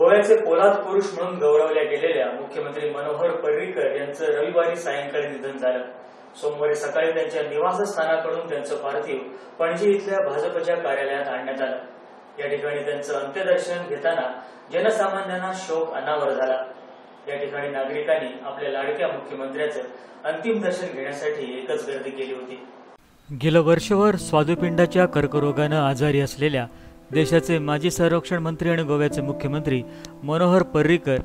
गोव्याचे पोलाद पुरुष म्हणून गौरवल्या गेलेल्या मुख्यमंत्री मनोहर पर्रीकर यांचं रविवारी सायंकाळी निधन झालं. सोमवारी सकाळी त्यांच्या निवासस्थानाकडून त्यांचं पार्थिव पणजी इथल्या भाजपच्या कार्यालयात आणण्यात आलं. या ठिकाणी त्यांचं अंत्यदर्शन घेताना जनसामान्यांना शोक अनावर झाला. या ठिकाणी नागरिकांनी आपल्या लाडक्या मुख्यमंत्र्याचं अंतिम दर्शन घेण्यासाठी एकच गर्दी केली होती. गेलं वर्षभर स्वादुपिंडाच्या कर्करोगानं आजारी असलेल्या देशाचे माजी संरक्षण मंत्री आणि गोव्याचे मुख्यमंत्री मनोहर पर्रीकर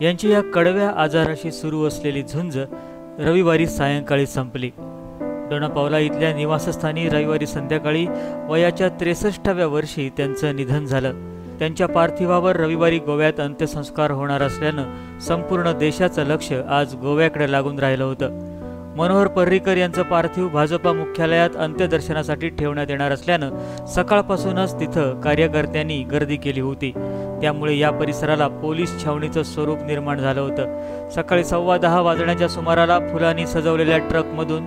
यांची या कडव्या आजाराशी सुरू असलेली झुंज रविवारी सायंकाळी संपली. डोणापावला इथल्या निवासस्थानी रविवारी संध्याकाळी वयाच्या त्रेसष्टाव्या वर्षी त्यांचं निधन झालं. त्यांच्या पार्थिवावर रविवारी गोव्यात अंत्यसंस्कार होणार असल्यानं संपूर्ण देशाचं लक्ष आज गोव्याकडे लागून राहिलं होतं. मनोहर पर्रीकर यांचं पार्थिव भाजपा मुख्यालयात अंत्यदर्शनासाठी ठेवण्यात येणार असल्यानं सकाळपासूनच तिथं कार्यकर्त्यांनी गर्दी केली होती. त्यामुळे या परिसराला पोलीस छावणीचं स्वरूप निर्माण झालं होतं. सकाळी सव्वा दहा वाजण्याच्या सुमाराला फुलांनी सजवलेल्या ट्रकमधून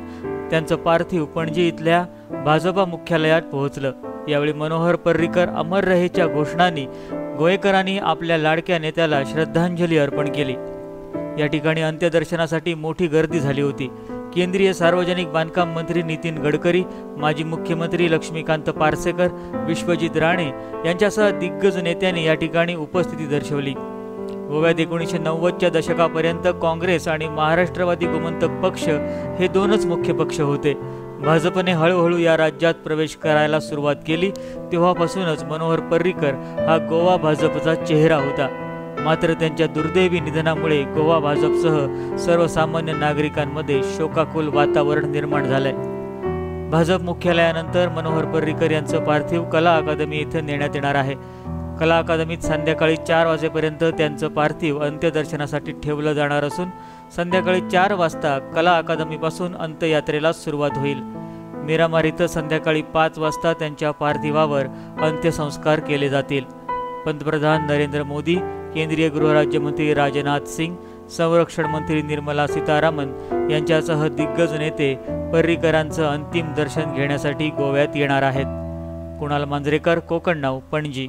त्यांचं पार्थिव पणजी इथल्या भाजपा मुख्यालयात पोहोचलं. यावेळी मनोहर पर्रीकर अमर रहेच्या घोषणांनी गोयकरांनी आपल्या लाडक्या नेत्याला श्रद्धांजली अर्पण केली. या ठिकाणी अंत्यदर्शनासाठी मोठी गर्दी झाली होती. केंद्रीय सार्वजनिक बांधकाम मंत्री नितीन गडकरी माजी मुख्यमंत्री लक्ष्मीकांत पार्सेकर विश्वजित राणे यांच्यासह दिग्गज नेत्यांनी या ठिकाणी उपस्थिती दर्शवली. गोव्यात एकोणीसशे नव्वदच्या दशकापर्यंत काँग्रेस आणि महाराष्ट्रवादी गोमंतक पक्ष हे दोनच मुख्य पक्ष होते. भाजपने हळूहळू या राज्यात प्रवेश करायला सुरुवात केली. तेव्हापासूनच मनोहर पर्रीकर हा गोवा भाजपचा चेहरा होता. मात्र त्यांच्या दुर्दैवी निधनामुळे गोवा भाजपसह सर्वसामान्य नागरिकांमध्ये शोकाकुल वातावरण निर्माण झालंय. भाजप मुख्यालयानंतर मनोहर पर्रीकर यांचं पार्थिव कला अकादमी इथे नेण्यात येणार आहे. कला अकादमीत संध्याकाळी चार वाजेपर्यंत त्यांचं पार्थिव अंत्यदर्शनासाठी ठेवलं जाणार असून संध्याकाळी चार वाजता कला अकादमीपासून अंत्ययात्रेला सुरुवात होईल. मिरामार इथं संध्याकाळी पाच वाजता त्यांच्या पार्थिवावर अंत्यसंस्कार केले जातील. पंतप्रधान नरेंद्र मोदी केंद्रीय गृहराज्यमंत्री राजनाथ सिंग संरक्षण मंत्री निर्मला सीतारामन यांच्यासह दिग्गज नेते पर्रीकरांचं अंतिम दर्शन घेण्यासाठी गोव्यात येणार आहेत. कुणाल मांजरेकर कोकण नाव पणजी